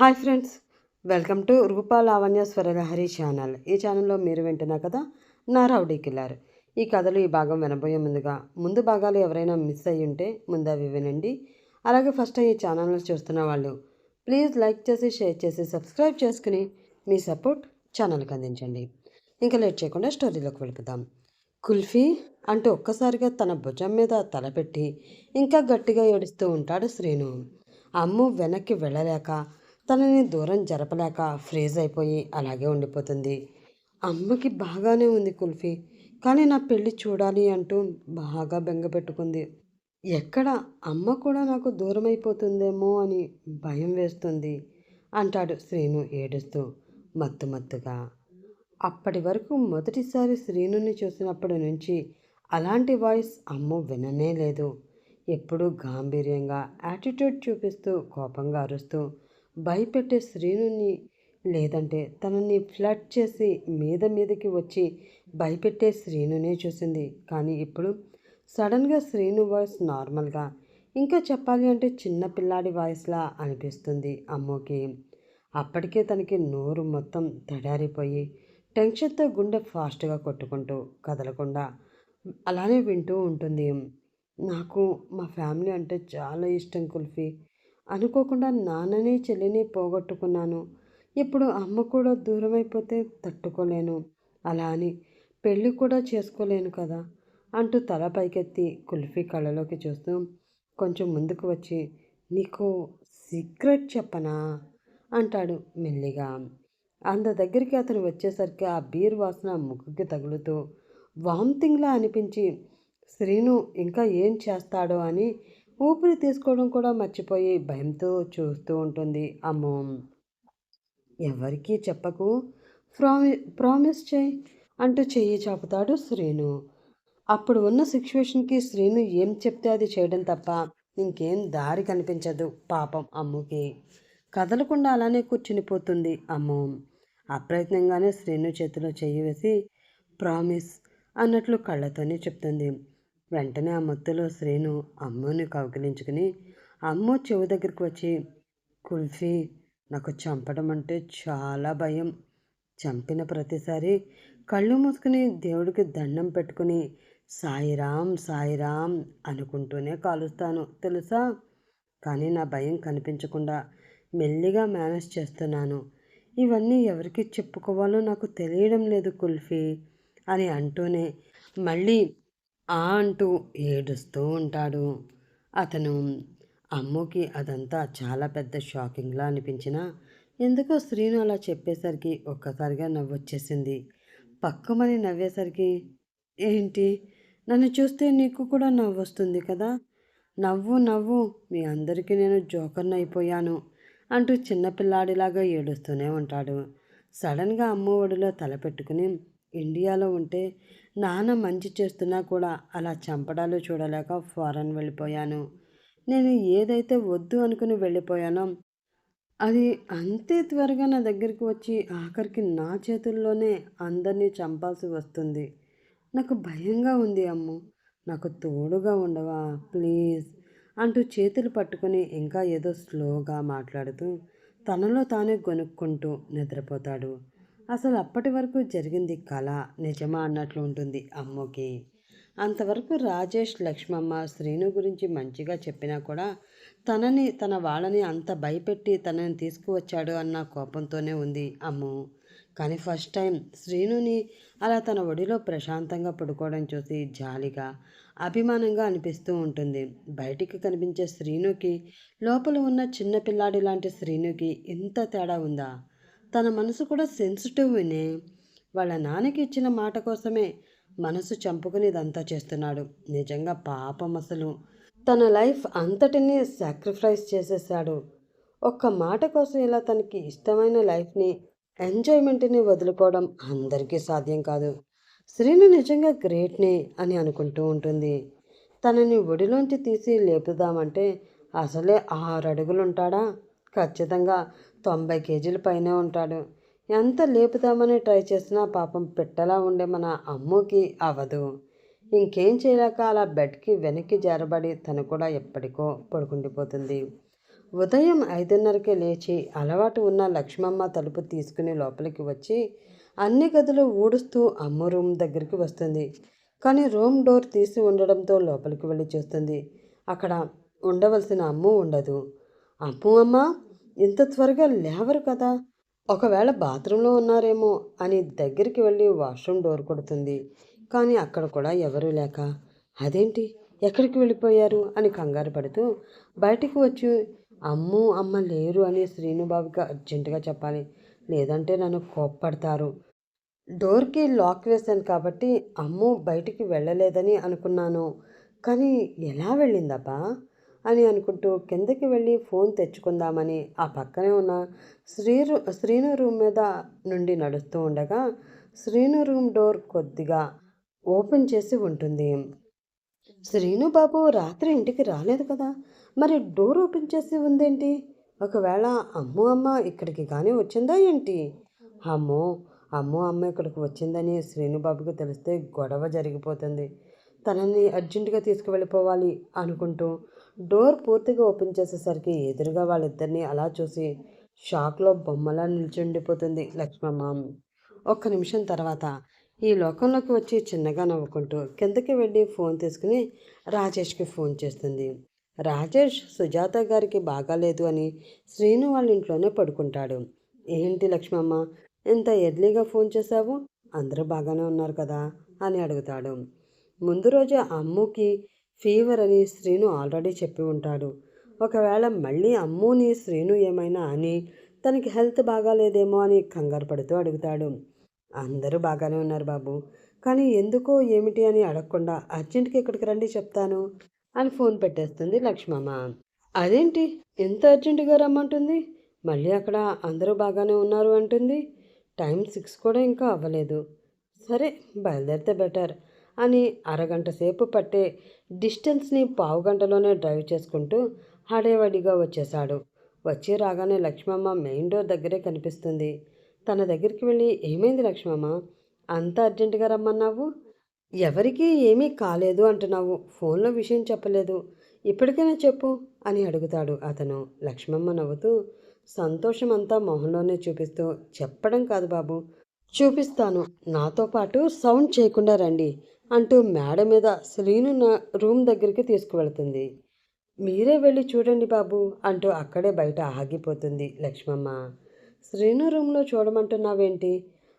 Hi friends welcome to Rupa Lavanya Swaralahari channel. ఈ ఛానల్లో మీరు వింటున్న కదా నా రౌడీ ఈ కథలు ఈ భాగం వినబోయే ముందుగా ముందు భాగాలు ఎవరైనా మిస్ అయ్యి ఉంటే ముందు అవి వినండి. అలాగే ఫస్ట్ ఈ ఛానల్ని చూస్తున్న వాళ్ళు ప్లీజ్ లైక్ చేసి షేర్ చేసి సబ్స్క్రైబ్ చేసుకుని మీ సపోర్ట్ ఛానల్కి అందించండి. ఇంకా లేట్ చేయకుండా స్టోరీలోకి వెళ్ళిపోదాం కుల్ఫీ అంటూ ఒక్కసారిగా తన భుజం మీద తలపెట్టి ఇంకా గట్టిగా ఏడుస్తూ ఉంటాడు శ్రీను. అమ్ము వెనక్కి వెళ్ళలేక తనని దూరం జరపలేక ఫ్రీజ్ అయిపోయి అలాగే ఉండిపోతుంది. అమ్మకి బాగానే ఉంది కుల్ఫీ కానీ నా పెళ్ళి చూడాలి అంటూ బాగా బెంగ పెట్టుకుంది. ఎక్కడ అమ్మ కూడా నాకు దూరం అయిపోతుందేమో అని భయం వేస్తుంది అంటాడు శ్రీను ఏడుస్తూ మత్తు మత్తుగా. అప్పటి వరకు మొదటిసారి శ్రీనుని చూసినప్పటి నుంచి అలాంటి వాయిస్ అమ్మ విననే లేదు. ఎప్పుడూ గాంభీర్యంగా యాటిట్యూడ్ చూపిస్తూ కోపంగా అరుస్తూ భయపెట్టే శ్రీనుని లేదంటే తనని ఫ్లడ్ చేసి మీద మీదకి వచ్చి భయపెట్టే శ్రీనునే చూసింది. కానీ ఇప్పుడు సడన్గా శ్రీను వాయిస్ నార్మల్గా ఇంకా చెప్పాలి అంటే చిన్న పిల్లాడి వాయిస్లా అనిపిస్తుంది అమ్మోకి. అప్పటికే తనకి నోరు మొత్తం తడారిపోయి టెన్షన్తో గుండె ఫాస్ట్గా కొట్టుకుంటూ కదలకుండా అలానే వింటూ ఉంటుంది. నాకు మా ఫ్యామిలీ అంటే చాలా ఇష్టం కుల్ఫీ. అనుకోకుండా నాన్నని చెల్లిని పోగొట్టుకున్నాను. ఇప్పుడు అమ్మ కూడా దూరం అయిపోతే తట్టుకోలేను. అలా అని పెళ్ళి కూడా చేసుకోలేను కదా అంటూ తల పైకెత్తి కుల్ఫీ కళ్ళలోకి చూస్తూ కొంచెం ముందుకు వచ్చి నీకు సీక్రెట్ చెప్పనా? అంటాడు మెల్లిగా. అంత దగ్గరికి అతను వచ్చేసరికి ఆ బీర్ వాసన ముక్కుకి తగులుతూ వామిటింగ్లా అనిపించి శ్రీను ఇంకా ఏం చేస్తాడో అని ఊపిరి తీసుకోవడం కూడా మర్చిపోయి భయంతో చూస్తూ ఉంటుంది. అమ్మో! ఎవరికీ చెప్పకు. ప్రామి ప్రామిస్ చేయి అంటూ చెయ్యి చాపుతాడు శ్రీను. అప్పుడు ఉన్న సిచ్యువేషన్కి శ్రీను ఏం చెప్తే అది చేయడం తప్ప ఇంకేం దారి కనిపించదు పాపం అమ్ముకి. కదలకుండా అలానే కూర్చునిపోతుంది అమ్ము! అప్రయత్నంగానే శ్రీను చేతిలో చెయ్యి వేసి ప్రామిస్ అన్నట్లు కళ్ళతోనే చెప్తుంది. వెంటనే ఆ మత్తులో శ్రీను అమ్ముని కౌగిలించుకుని అమ్ము చెవి దగ్గరికి వచ్చి కుల్ఫీ నాకు చంపడం అంటే చాలా భయం చంపిన ప్రతిసారి కళ్ళు మూసుకుని దేవుడికి దండం పెట్టుకుని సాయిరాం సాయిరామ్ అనుకుంటూనే కాలుస్తాను తెలుసా? కానీ నా భయం కనిపించకుండా మెల్లిగా మేనేజ్ చేస్తున్నాను. ఇవన్నీ ఎవరికి చెప్పుకోవాలో నాకు తెలియడం లేదు కుల్ఫీ అని అంటూనే మళ్ళీ ఆ అంటూ ఏడుస్తూ ఉంటాడు. అతను అమ్ముకి అదంతా చాలా పెద్ద షాకింగ్లా అనిపించినా ఎందుకో శ్రీను అలా చెప్పేసరికి ఒక్కసారిగా నవ్వొచ్చేసింది. పక్కమని నవ్వేసరికి ఏంటి? నన్ను చూస్తే నీకు కూడా నవ్వు వస్తుంది కదా? నవ్వు నవ్వు మీ అందరికీ నేను జోకర్ని అయిపోయాను అంటూ చిన్నపిల్లాడిలాగా ఏడుస్తూనే ఉంటాడు. సడన్గా అమ్మ ఒడిలో తల పెట్టుకుని ఇండియాలో ఉంటే నాన్న మంచి చేస్తున్నా కూడా అలా చంపడాలు చూడలేక ఫారెన్ వెళ్ళిపోయాను. నేను ఏదైతే వద్దు అనుకుని వెళ్ళిపోయానో అది అంతే త్వరగా నా దగ్గరికి వచ్చి ఆఖరికి నా చేతుల్లోనే అందరినీ చంపాల్సి వస్తుంది. నాకు భయంగా ఉంది అమ్ము. నాకు తోడుగా ఉండవా? ప్లీజ్ అంటూ చేతులు పట్టుకుని ఇంకా ఏదో స్లోగా మాట్లాడుతూ తనలో తానే కొనుక్కుంటూ నిద్రపోతాడు. అసలు అప్పటి వరకు జరిగింది కళ నిజమా అన్నట్లు ఉంటుంది అమ్మకి. అంతవరకు రాజేష్ లక్ష్మమ్మ శ్రీను గురించి మంచిగా చెప్పినా కూడా తనని తన వాళ్ళని అంత భయపెట్టి తనని తీసుకువచ్చాడు అన్న కోపంతోనే ఉంది అమ్ము. కానీ ఫస్ట్ టైం శ్రీనుని అలా తన ఒడిలో ప్రశాంతంగా పడుకోవడం చూసి జాలిగా అభిమానంగా అనిపిస్తూ ఉంటుంది. బయటికి కనిపించే శ్రీనుకి లోపల ఉన్న చిన్న పిల్లాడి లాంటి శ్రీనుకి ఇంత తేడా ఉందా? తన మనసు కూడా సెన్సిటివ్నే వాళ్ళ నాన్నకి ఇచ్చిన మాట కోసమే మనసు చంపుకుని ఇదంతా చేస్తున్నాడు. నిజంగా పాపం అసలు. తన లైఫ్ అంతటిని సాక్రిఫైస్ చేసేసాడు. ఒక్క మాట కోసం ఇలా తనకి ఇష్టమైన లైఫ్ని ఎంజాయ్మెంట్ని వదులుకోవడం అందరికీ సాధ్యం కాదు. శ్రీను నిజంగా గ్రేట్నే అని అనుకుంటూ ఉంటుంది. తనని ఒడిలోంచి తీసి లేపుదామంటే అసలే ఆరు అడుగులు ఉంటాడా ఖచ్చితంగా తొంభై కేజీల పైనే ఉంటాడు. ఎంత లేపుదామని ట్రై చేసినా పాపం పిట్టలా ఉండే మన అమ్ముకి అవ్వదు ఇంకేం చేయలేక అలా బెడ్కి వెనక్కి జారబడి తను కూడా ఎప్పటికో పడుకుండిపోతుంది. ఉదయం ఐదున్నరకే లేచి అలవాటు ఉన్న లక్ష్మమ్మ తలుపు తీసుకుని లోపలికి వచ్చి అన్ని గదులు ఊడుస్తూ అమ్మ రూమ్ దగ్గరికి వస్తుంది. కానీ రూమ్ డోర్ తీసి ఉండడంతో లోపలికి వెళ్ళి చూస్తుంది. అక్కడ ఉండవలసిన అమ్ము ఉండదు. అమ్ము అమ్మ ఇంత త్వరగా లేవరు కదా. ఒకవేళ బాత్రూంలో ఉన్నారేమో అని దగ్గరికి వెళ్ళి వాష్రూమ్ డోర్ కొడుతుంది. కానీ అక్కడ కూడా ఎవరూ లేక. అదేంటి? ఎక్కడికి వెళ్ళిపోయారు? అని కంగారు పడుతూ బయటికి వచ్చి అమ్ము అమ్మ లేరు అని శ్రీనుబాబుకి అర్జెంటుగా చెప్పాలి. లేదంటే నన్ను కోప్పడతారు. డోర్కి లాక్ వేశాను కాబట్టి అమ్ము బయటికి వెళ్ళలేదని అనుకున్నాను. కానీ ఎలా వెళ్ళిందబ్బా? అని అనుకుంటూ కిందకి వెళ్ళి ఫోన్ తెచ్చుకుందామని ఆ పక్కనే ఉన్న శ్రీరు శ్రీను రూమ్ మీద నుండి నడుస్తూ ఉండగా శ్రీను రూమ్ డోర్ కొద్దిగా ఓపెన్ చేసి ఉంటుంది. శ్రీను బాబు రాత్రి ఇంటికి రాలేదు కదా మరి డోర్ ఓపెన్ చేసి ఉందేంటి? ఒకవేళ అమ్ము అమ్మ ఇక్కడికి కానీ వచ్చిందా ఏంటి? అమ్మో అమ్మో అమ్మ ఇక్కడికి వచ్చిందని శ్రీనుబాబుకి తెలిస్తే గొడవ జరిగిపోతుంది. తనని అర్జెంటుగా తీసుకువెళ్ళిపోవాలి అనుకుంటూ డోర్ పూర్తిగా ఓపెన్ చేసేసరికి ఎదురుగా వాళ్ళిద్దరిని అలా చూసి షాక్లో బొమ్మలా నిల్చుండిపోతుంది లక్ష్మమ్మ. ఒక్క నిమిషం తర్వాత ఈ లోకంలోకి వచ్చి చిన్నగా నవ్వుకుంటూ కిందకి వెళ్ళి ఫోన్ తీసుకుని రాజేష్కి ఫోన్ చేస్తుంది. రాజేష్ సుజాత గారికి బాగాలేదు అని శ్రీను వాళ్ళ ఇంట్లోనే పడుకుంటాడు. ఏంటి లక్ష్మమ్మ ఇంత ఎర్లీగా ఫోన్ చేశావు? అందరూ బాగానే ఉన్నారు కదా? అని అడుగుతాడు. ముందు రోజు అమ్ముకి ఫీవర్ అని శ్రీను ఆల్రెడీ చెప్పి ఉంటాడు. ఒకవేళ మళ్ళీ అమ్ముని శ్రీను ఏమైనా అని తనకి హెల్త్ బాగాలేదేమో అని కంగారు పడుతూ అడుగుతాడు. అందరూ బాగానే ఉన్నారు బాబు. కానీ ఎందుకో ఏమిటి అని అడగకుండా అర్జెంట్కి ఇక్కడికి రండి చెప్తాను అని ఫోన్ పెట్టేస్తుంది లక్ష్మమ్మ. అదేంటి? ఎంత అర్జెంటుగా రమ్మంటుంది? మళ్ళీ అక్కడ అందరూ బాగానే ఉన్నారు అంటుంది. టైం సిక్స్ కూడా ఇంకా అవ్వలేదు. సరే బయలుదేరితే బెటర్. అని అరగంట సేపు పట్టే డిస్టెన్స్ని పావుగంటలోనే డ్రైవ్ చేసుకుంటూ హడేవడిగా వచ్చేశాడు. వచ్చి రాగానే లక్ష్మమ్మ మెయిన్ డోర్ దగ్గరే కనిపిస్తుంది. తన దగ్గరికి వెళ్ళి ఏమైంది లక్ష్మమ్మ? అంత అర్జెంటుగా రమ్మన్నావు? ఎవరికీ ఏమీ కాలేదు అంటున్నావు. ఫోన్లో విషయం చెప్పలేదు. ఇప్పటికైనా చెప్పు అని అడుగుతాడు అతను. లక్ష్మమ్మ నవ్వుతూ సంతోషం అంతా మొహంలోనే చూపిస్తూ చెప్పడం కాదు బాబు. చూపిస్తాను. నాతో పాటు సౌండ్ చేయకుండా రండి. అంటూ మేడ మీద శ్రీను నా రూమ్ దగ్గరికి తీసుకువెళ్తుంది. మీరే వెళ్ళి చూడండి బాబు అంటూ అక్కడే బయట ఆగిపోతుంది లక్ష్మమ్మ. శ్రీను రూమ్లో చూడమంటున్నావేంటి?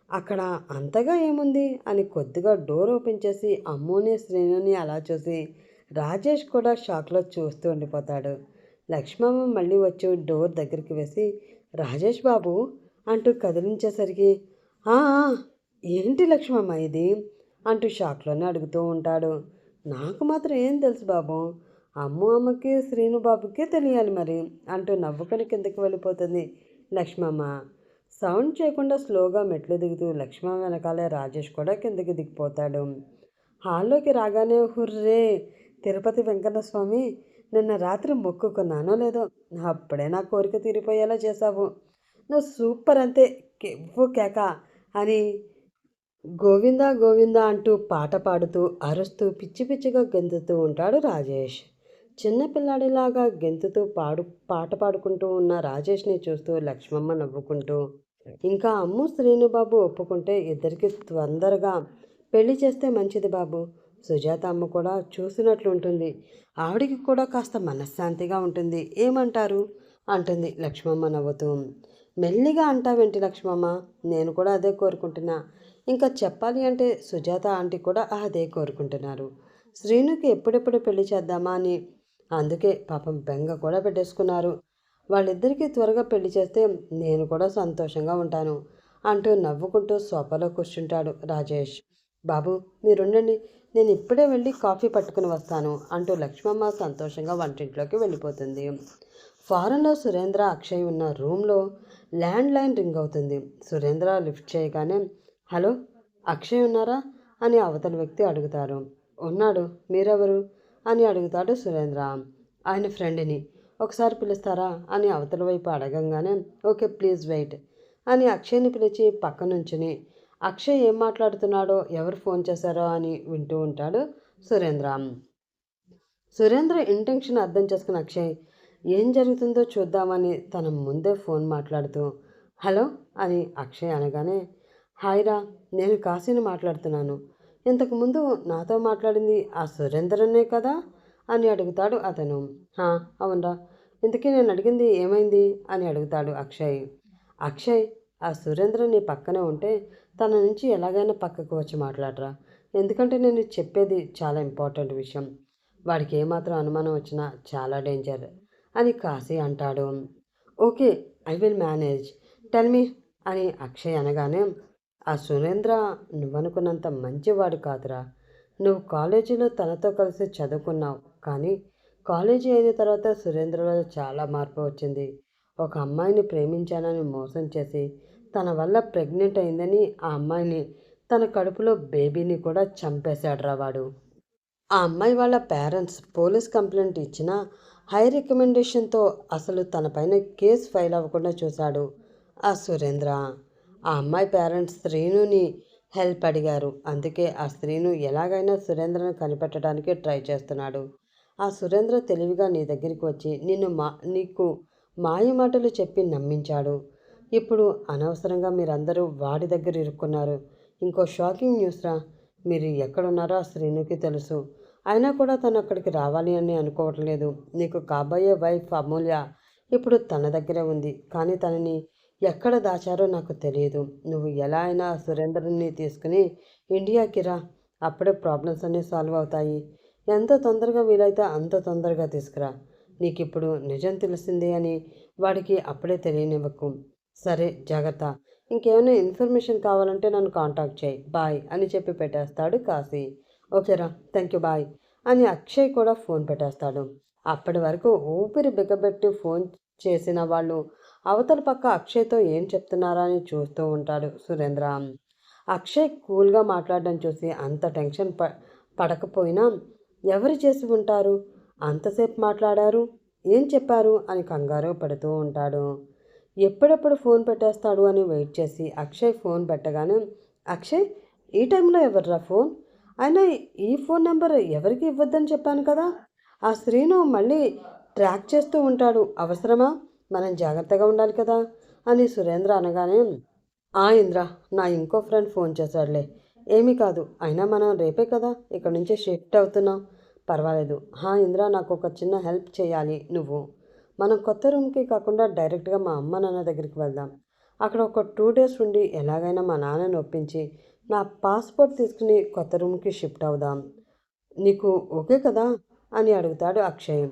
అక్కడ అంతగా ఏముంది? అని కొద్దిగా డోర్ ఓపెన్ చేసి అమ్మోని శ్రీనుని అలా చూసి రాజేష్ కూడా షాక్లో చూస్తూ ఉండిపోతాడు. లక్ష్మమ్మ మళ్ళీ వచ్చి డోర్ దగ్గరికి వేసి రాజేష్ బాబు అంటూ కదిలించేసరికి ఏంటి లక్ష్మమ్మ ఇది? అంటూ షాక్లోనే అడుగుతూ ఉంటాడు. నాకు మాత్రం ఏం తెలుసు బాబు? అమ్ము అమ్మకి శ్రీను బాబుకే తెలియాలి మరి అంటూ నవ్వుకొని కిందకి వెళ్ళిపోతుంది లక్ష్మమ్మ. సౌండ్ చేయకుండా స్లోగా మెట్లు దిగుతూ లక్ష్మమ్మ వెనకాలే రాజేష్ కూడా కిందకి దిగిపోతాడు. హాల్లోకి రాగానే హుర్రే! తిరుపతి వెంకటస్వామి నిన్న రాత్రి మొక్కుకున్నానో లేదో? అప్పుడే నా కోరిక తీరిపోయేలా చేశావు. నువ్వు సూపర్ అంతే కెవ్వు కేక అని గోవిందా గోవిందా అంటూ పాట పాడుతూ అరుస్తూ పిచ్చి పిచ్చిగా గెంతుతూ ఉంటాడు రాజేష్. చిన్నపిల్లాడిలాగా గెంతుతూ పాడు పాట పాడుకుంటూ ఉన్న రాజేష్ని చూస్తూ లక్ష్మమ్మ నవ్వుకుంటూ ఇంకా అమ్ము శ్రీనుబాబు ఒప్పుకుంటే ఇద్దరికి తొందరగా పెళ్ళి చేస్తే మంచిది బాబు. సుజాత అమ్మ కూడా చూసినట్లు ఉంటుంది. ఆవిడికి కూడా కాస్త మనశ్శాంతిగా ఉంటుంది. ఏమంటారు? అంటుంది లక్ష్మమ్మ నవ్వుతూ. మెల్లిగా అంటావేంటి లక్ష్మమ్మ? నేను కూడా అదే కోరుకుంటున్నా. ఇంకా చెప్పాలి అంటే సుజాత ఆంటీ కూడా అదే కోరుకుంటున్నారు. శ్రీనుకి ఎప్పుడెప్పుడు పెళ్ళి చేద్దామా అని అందుకే పాపం బెంగ కూడా పెట్టేసుకున్నారు. వాళ్ళిద్దరికీ త్వరగా పెళ్ళి చేస్తే నేను కూడా సంతోషంగా ఉంటాను అంటూ నవ్వుకుంటూ సోఫాలో కూర్చుంటాడు రాజేష్. బాబు మీరుండండి. నేను ఇప్పుడే వెళ్ళి కాఫీ పట్టుకుని వస్తాను అంటూ లక్ష్మమ్మ సంతోషంగా వంటింట్లోకి వెళ్ళిపోతుంది. ఫారెన్లో సురేంద్ర అక్షయ్ ఉన్న రూమ్లో ల్యాండ్ లైన్ రింగ్ అవుతుంది. సురేంద్ర లిఫ్ట్ చేయగానే హలో అక్షయ్ ఉన్నారా? అని అవతల వ్యక్తి అడుగుతారు ఉన్నాడు మీరెవరు? అని అడుగుతాడు సురేంద్ర. ఆయన ఫ్రెండ్ని. ఒకసారి పిలుస్తారా? అని అవతల వైపు అడగంగానే ఓకే ప్లీజ్ వెయిట్ అని అక్షయ్ని పిలిచి పక్క నుంచుని అక్షయ్ ఏం మాట్లాడుతున్నాడో ఎవరు ఫోన్ చేశారో అని వింటూ ఉంటాడు సురేంద్ర. సురేంద్ర ఇంటెన్షన్ అర్థం చేసుకున్న అక్షయ్ ఏం జరుగుతుందో చూద్దామని తన ముందే ఫోన్ మాట్లాడుతూ హలో అని అక్షయ్ అనగానే హాయ్రా నేను కాశీని మాట్లాడుతున్నాను. ఇంతకుముందు నాతో మాట్లాడింది ఆ సురేంద్రనే కదా? అని అడుగుతాడు అతను. హా అవునరా. ఇంతకీ నేను అడిగింది ఏమైంది? అని అడుగుతాడు అక్షయ్. అక్షయ్ ఆ సురేంద్ర నీ పక్కనే ఉంటే తన నుంచి ఎలాగైనా పక్కకు వచ్చి మాట్లాడరా. ఎందుకంటే నేను చెప్పేది చాలా ఇంపార్టెంట్ విషయం. వాడికి ఏమాత్రం అనుమానం వచ్చినా చాలా డేంజర్ అని కాశీ అంటాడు. Okay I will manage. Tell me అని అక్షయ్ అనగానే ఆ సురేంద్ర నువ్వనుకున్నంత మంచివాడు కాదురా. నువ్వు కాలేజీలో తనతో కలిసి చదువుకున్నావు. కానీ కాలేజీ అయిన తర్వాత సురేంద్రలో చాలా మార్పు వచ్చింది. ఒక అమ్మాయిని ప్రేమించానని మోసం చేసి తన వల్ల ప్రెగ్నెంట్ అయిందని ఆ అమ్మాయిని తన కడుపులో బేబీని కూడా చంపేశాడురా వాడు. ఆ అమ్మాయి వాళ్ళ పేరెంట్స్ పోలీస్ కంప్లైంట్ ఇచ్చినా హై రికమెండేషన్తో అసలు తన పైన కేసు ఫైల్ అవ్వకుండా చూశాడు ఆ సురేంద్ర. ఆ అమ్మాయి పేరెంట్స్ శ్రీనుని హెల్ప్ అడిగారు. అందుకే ఆ స్త్రీను ఎలాగైనా సురేంద్రను కనిపెట్టడానికి ట్రై చేస్తున్నాడు. ఆ సురేంద్ర తెలివిగా నీ దగ్గరికి వచ్చి నిన్ను మా నీకు మాయ మాటలు చెప్పి నమ్మించాడు. ఇప్పుడు అనవసరంగా మీరందరూ వాడి దగ్గర ఇరుక్కున్నారు. ఇంకో షాకింగ్ న్యూస్ రా. మీరు ఎక్కడున్నారో ఆ శ్రీనుకి తెలుసు. అయినా కూడా తను అక్కడికి రావాలి అని అనుకోవట్లేదు. నీకు కాబోయే వైఫ్ అమూల్య ఇప్పుడు తన దగ్గరే ఉంది. కానీ తనని ఎక్కడ దాచారో నాకు తెలియదు నువ్వు ఎలా అయినా సురేందర్ని తీసుకుని ఇండియాకి రా. అప్పుడే ప్రాబ్లమ్స్ అన్నీ సాల్వ్ అవుతాయి. ఎంత తొందరగా వీలైతే అంత తొందరగా తీసుకురా. నీకు ఇప్పుడు నిజం తెలిసిందే అని వాడికి అప్పుడే తెలియనివ్వకు. సరే జాగ్రత్త. ఇంకేమైనా ఇన్ఫర్మేషన్ కావాలంటే నన్ను కాంటాక్ట్ చేయి. బాయ్ అని చెప్పి పెట్టేస్తాడు కాశీ. ఓకేరా థ్యాంక్ యూ బాయ్ అని అక్షయ్ కూడా ఫోన్ పెట్టేస్తాడు. అప్పటి వరకు ఊపిరి బిగబెట్టి ఫోన్ చేసిన వాళ్ళు అవతల పక్క అక్షయ్తో ఏం చెప్తున్నారా అని చూస్తూ ఉంటాడు సురేంద్ర. అక్షయ్ కూల్గా మాట్లాడడం చూసి అంత టెన్షన్ ప పడకపోయినా ఎవరు చేసి ఉంటారు? అంతసేపు మాట్లాడారు? ఏం చెప్పారు? అని కంగారు పడుతూ ఉంటాడు. ఎప్పుడెప్పుడు ఫోన్ పెట్టేస్తాడు అని వెయిట్ చేసి అక్షయ్ ఫోన్ పెట్టగానే అక్షయ్ ఈ టైంలో ఎవర్రా ఫోన్? అయినా ఈ ఫోన్ నెంబర్ ఎవరికి ఇవ్వద్దని చెప్పాను కదా? ఆ స్త్రీను మళ్ళీ ట్రాక్ చేస్తూ ఉంటాడు. అవసరమా? మనం జాగ్రత్తగా ఉండాలి కదా అని సురేంద్ర అనగానే ఆ ఇంద్ర నా ఇంకో ఫ్రెండ్ ఫోన్ చేశాడులే. ఏమీ కాదు అయినా మనం రేపే కదా ఇక్కడ నుంచి షిఫ్ట్ అవుతున్నాం. పర్వాలేదు. హా ఇంద్ర నాకు ఒక చిన్న హెల్ప్ చేయాలి నువ్వు. మనం కొత్త రూమ్కి కాకుండా డైరెక్ట్గా మా అమ్మ నాన్న దగ్గరికి వెళ్దాం. అక్కడ ఒక టూ డేస్ ఉండి ఎలాగైనా మా నాన్నని ఒప్పించి నా పాస్పోర్ట్ తీసుకుని కొత్త రూమ్కి షిఫ్ట్ అవుదాం. నీకు ఓకే కదా? అని అడుగుతాడు అక్షయ్.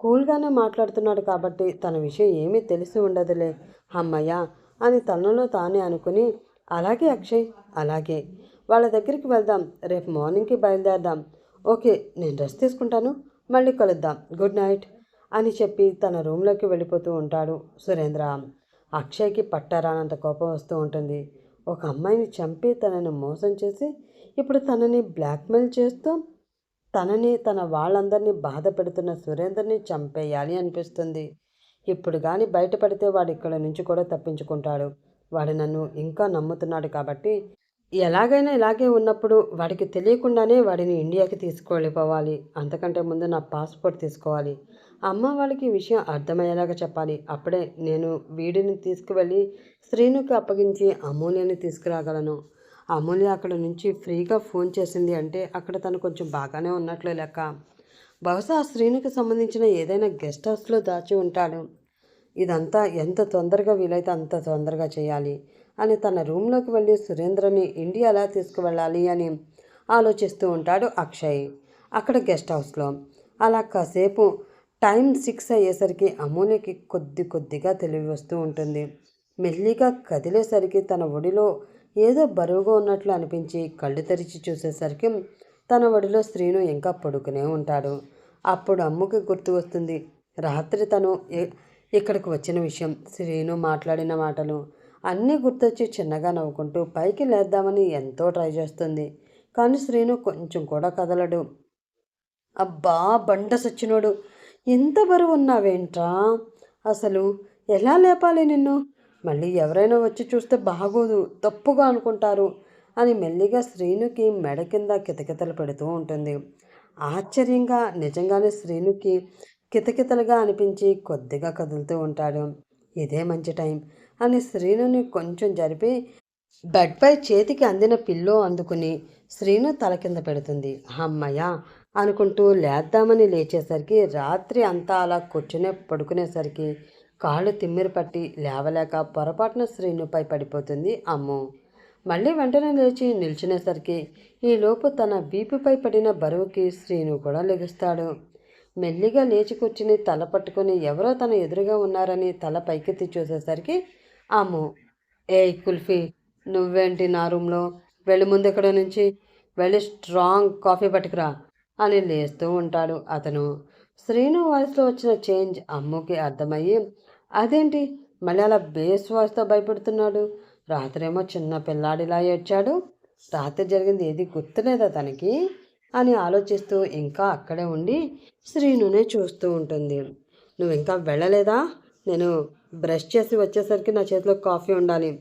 కూల్గానే మాట్లాడుతున్నాడు కాబట్టి తన విషయం ఏమీ తెలిసి ఉండదులే. అమ్మయ్య! అని తనలో తానే అనుకుని అలాగే అక్షయ్ అలాగే. వాళ్ళ దగ్గరికి వెళ్దాం. రేపు మార్నింగ్కి బయలుదేరదాం. ఓకే నేను రెస్ట్ తీసుకుంటాను. మళ్ళీ కలుద్దాం. Good night! అని చెప్పి తన రూమ్లోకి వెళ్ళిపోతూ ఉంటాడు సురేంద్ర. అక్షయ్కి పట్టరానంత కోపం వస్తూ ఉంటుంది. ఒక అమ్మాయిని చంపి తనని మోసం చేసి ఇప్పుడు తనని బ్లాక్మెయిల్ చేస్తూ తనని తన వాళ్ళందరినీ బాధ పెడుతున్న సురేందర్ని చంపేయాలి అనిపిస్తుంది. ఇప్పుడు కానీ బయటపడితే వాడు ఇక్కడ నుంచి కూడా తప్పించుకుంటాడు. వాడు నన్ను ఇంకా నమ్ముతున్నాడు కాబట్టి ఎలాగైనా ఇలాగే ఉన్నప్పుడు వాడికి తెలియకుండానే వాడిని ఇండియాకి తీసుకువెళ్ళిపోవాలి అంతకంటే ముందు నా పాస్పోర్ట్ తీసుకోవాలి. అమ్మ వాళ్ళకి విషయం అర్థమయ్యేలాగా చెప్పాలి. అప్పుడే నేను వీడిని తీసుకువెళ్ళి శ్రీనుకి అప్పగించి అమూల్యని తీసుకురాగలను. అమూల్య అక్కడ నుంచి ఫ్రీగా ఫోన్ చేసింది అంటే అక్కడ తను కొంచెం బాగానే ఉన్నట్లు లెక్క. బహుశా ఆ శ్రీనుకి సంబంధించిన ఏదైనా గెస్ట్ హౌస్లో దాచి ఉంటాడు. ఇదంతా ఎంత తొందరగా వీలైతే అంత తొందరగా చేయాలి అని తన రూమ్లోకి వెళ్ళి సురేంద్రని ఇండియా ఎలా తీసుకువెళ్ళాలి అని ఆలోచిస్తూ ఉంటాడు అక్షయ్. అక్కడ గెస్ట్ హౌస్లో. అలా కాసేపు టైం సిక్స్ అయ్యేసరికి అమూల్యకి కొద్ది కొద్దిగా తెలివి వస్తూ ఉంటుంది. మెల్లిగా కదిలేసరికి తన ఒడిలో ఏదో బరువుగా ఉన్నట్లు అనిపించి కళ్ళు తెరిచి చూసేసరికి తన ఒడిలో స్త్రీను ఇంకా పడుకునే ఉంటాడు. అప్పుడు అమ్ముకి గుర్తు వస్తుంది. రాత్రి తను ఇక్కడికి వచ్చిన విషయం. శ్రీను మాట్లాడిన మాటలు అన్నీ గుర్తొచ్చి చిన్నగా నవ్వుకుంటూ పైకి లేద్దామని ఎంతో ట్రై చేస్తుంది. కానీ శ్రీను కొంచెం కూడా కదలడు. అబ్బా బండ సచ్చినోడు. ఎంత బరువు ఉన్నావేంట్రా అసలు ఎలా లేపాలి నిన్ను? మళ్ళీ ఎవరైనా వచ్చి చూస్తే బాగోదు తప్పుగా అనుకుంటారు అని మెల్లిగా శ్రీనుకి మెడ కింద కితకితలు పెడుతూ ఉంటుంది. ఆశ్చర్యంగా నిజంగానే శ్రీనుకి కితకితలుగా అనిపించి కొద్దిగా కదులుతూ ఉంటాడు. ఇదే మంచి టైం అని శ్రీనుని కొంచెం జరిపి బెడ్పై చేతికి అందిన పిల్లో అందుకుని శ్రీను తల కింద పెడుతుంది. అమ్మయ్య అనుకుంటూ లేద్దామని లేచేసరికి రాత్రి అంతా అలా కూర్చునే పడుకునేసరికి కాళ్ళు తిమ్మిరి పట్టి లేవలేక పొరపాటున శ్రీనుపై పడిపోతుంది అమ్ము. మళ్ళీ వెంటనే లేచి నిల్చునేసరికి ఈలోపు తన వీపుపై పడిన బరువుకి శ్రీను కూడా లెగుస్తాడు. మెల్లిగా లేచి కూర్చుని తల పట్టుకొని ఎవరో తన ఎదురుగా ఉన్నారని తల పైకెత్తి చూసేసరికి అమ్ము ఏ కుల్ఫీ నువ్వేంటి నా రూమ్లో? వెళ్ళి ముందెక్కడ నుంచి వెళ్ళి స్ట్రాంగ్ కాఫీ పట్టుకురా అని లేస్తూ ఉంటాడు అతను. శ్రీను వాయిస్లో వచ్చిన చేంజ్ అమ్ముకి అర్థమయ్యి అదేంటి? మళ్ళీ అలా బేస్వాస్తో భయపెడుతున్నాడు. రాత్రేమో చిన్న పిల్లాడిలా ఏడ్చాడు. రాత్రి జరిగింది ఏది గుర్తులేదా తనకి? అని ఆలోచిస్తూ ఇంకా అక్కడే ఉండి శ్రీనునే చూస్తూ ఉంటుంది. నువ్వు ఇంకా వెళ్ళలేదా? నేను బ్రష్ చేసి వచ్చేసరికి నా చేతిలో కాఫీ ఉండాలి.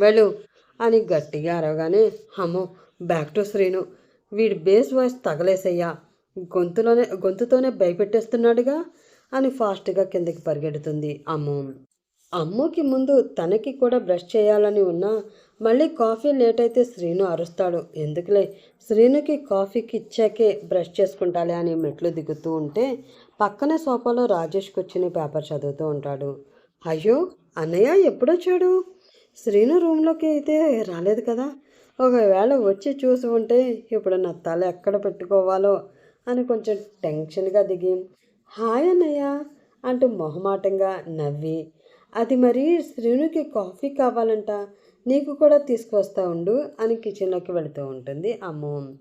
వెళ్ళు అని గట్టిగా అరవగానే అమ్మో బ్యాక్ టు శ్రీను. వీడి బేస్ వాయిస్ తగలేసయ్యా. గొంతులోనే గొంతుతోనే భయపెట్టేస్తున్నాడుగా. అని ఫాస్ట్గా కిందకి పరిగెడుతుంది అమ్ము. అమ్మకి ముందు తనకి కూడా బ్రష్ చేయాలని ఉన్నా మళ్ళీ కాఫీ లేట్ అయితే శ్రీను అరుస్తాడు. ఎందుకులే? శ్రీనుకి కాఫీకి ఇచ్చాకే బ్రష్ చేసుకుంటాలే అని మెట్లు దిగుతూ ఉంటే పక్కనే సోఫాలో రాజేష్ కూర్చుని పేపర్ చదువుతూ ఉంటాడు. అయ్యో! అన్నయ్య ఎప్పుడొచ్చాడు శ్రీను రూమ్లోకి అయితే రాలేదు కదా? ఒకవేళ వచ్చి చూసి ఉంటే ఇప్పుడు నా తల ఎక్కడ పెట్టుకోవాలో అని కొంచెం టెన్షన్గా దిగి హాయ్ అన్నయ్య అంటూ మొహమాటంగా నవ్వి అది మరి శ్రీనుకి కాఫీ కావాలంట నీకు కూడా తీసుకువస్తా ఉండు అని కిచెన్లోకి వెళుతూ ఉంటుంది అమ్ము.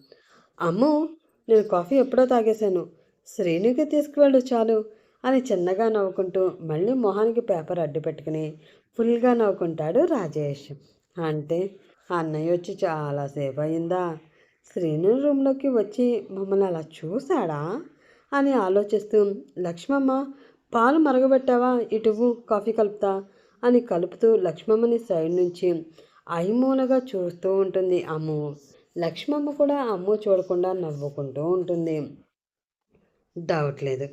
అమ్ము నేను కాఫీ ఎప్పుడో తాగేశాను శ్రీనుకి తీసుకువెళ్ళు చాలు అని చిన్నగా నవ్వుకుంటూ మళ్ళీ మొహానికి పేపర్ అడ్డు పెట్టుకుని ఫుల్గా నవ్వుకుంటాడు రాజేష్. అంటే అన్నయ్య వచ్చి చాలాసేపు అయిందా? శ్రీను రూమ్లోకి వచ్చి మమ్మల్ని అలా చూశాడా? అని ఆలోచిస్తూ లక్ష్మమ్మ పాలు మరగబెట్టావా? ఇటువు కాఫీ కలుపుతా అని కలుపుతూ లక్ష్మమ్మని సైడ్ నుంచి ఐమూలగా చూస్తూ ఉంటుంది అమ్ము. లక్ష్మమ్మ కూడా అమ్ము చూడకుండా నవ్వుకుంటూ ఉంటుంది. డౌట్ లేదు.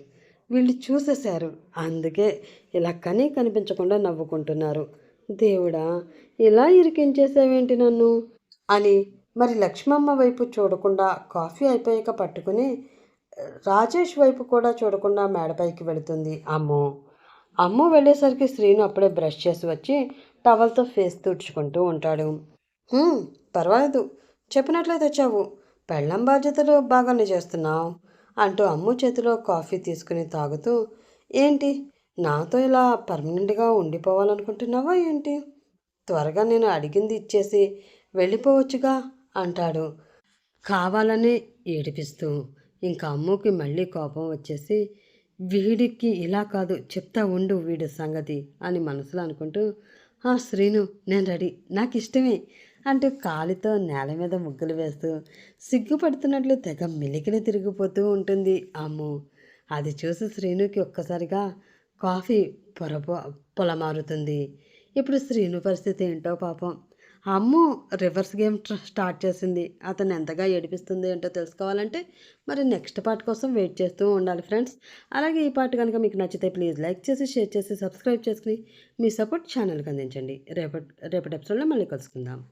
వీళ్ళు చూసేశారు. అందుకే ఇలా కనీ కనిపించకుండా నవ్వుకుంటున్నారు. దేవుడా ఇలా ఇరికించేసావేంటి నన్ను? అని మరి లక్ష్మమ్మ వైపు చూడకుండా కాఫీ అయిపోయాక పట్టుకుని రాజేష్ వైపు కూడా చూడకుండా మేడపైకి వెళుతుంది అమ్మో. అమ్ము వెళ్ళేసరికి శ్రీను అప్పుడే బ్రష్ చేసి వచ్చి టవల్తో ఫేస్ తుడుచుకుంటూ ఉంటాడు. పర్వాలేదు. చెప్పినట్లే తెచ్చావు. పెళ్ళం బాధ్యతలు బాగానే చేస్తున్నావు అంటూ అమ్ము చేతిలో కాఫీ తీసుకుని తాగుతూ ఏంటి నాతో ఇలా పర్మనెంట్గా ఉండిపోవాలనుకుంటున్నావా ఏంటి? త్వరగా నేను అడిగింది ఇచ్చేసి వెళ్ళిపోవచ్చుగా అంటాడు. కావాలని ఏడిపిస్తూ ఇంకా అమ్ముకి మళ్ళీ కోపం వచ్చేసి వీడికి ఇలా కాదు చెప్తా ఉండు వీడి సంగతి అని మనసులో అనుకుంటూ ఆ శ్రీను నేను రెడీ నాకు ఇష్టమే అంటూ కాలితో నేల మీద ముగ్గులు వేస్తూ సిగ్గుపడుతున్నట్లు తెగ మిలికిలి తిరిగిపోతూ ఉంటుంది అమ్ము. అది చూసి శ్రీనుకి ఒక్కసారిగా కాఫీ పొరపో పొలమారుతుంది. ఇప్పుడు శ్రీను పరిస్థితి ఏంటో పాపం అమ్ము రివర్స్ గేమ్ స్టార్ట్ చేసింది. అతను ఎంతగా ఏడిపిస్తుంది ఏంటో తెలుసుకోవాలంటే మరి నెక్స్ట్ పార్ట్ కోసం వెయిట్ చేస్తూ ఉండాలి ఫ్రెండ్స్. అలాగే ఈ పార్ట్ కనుక మీకు నచ్చితే ప్లీజ్ లైక్ చేసి షేర్ చేసి సబ్స్క్రైబ్ చేసుకుని మీ సపోర్ట్ ఛానల్కి అందించండి. రేపటి రేపటి ఎపిసోడ్లో మళ్ళీ కలుసుకుందాం.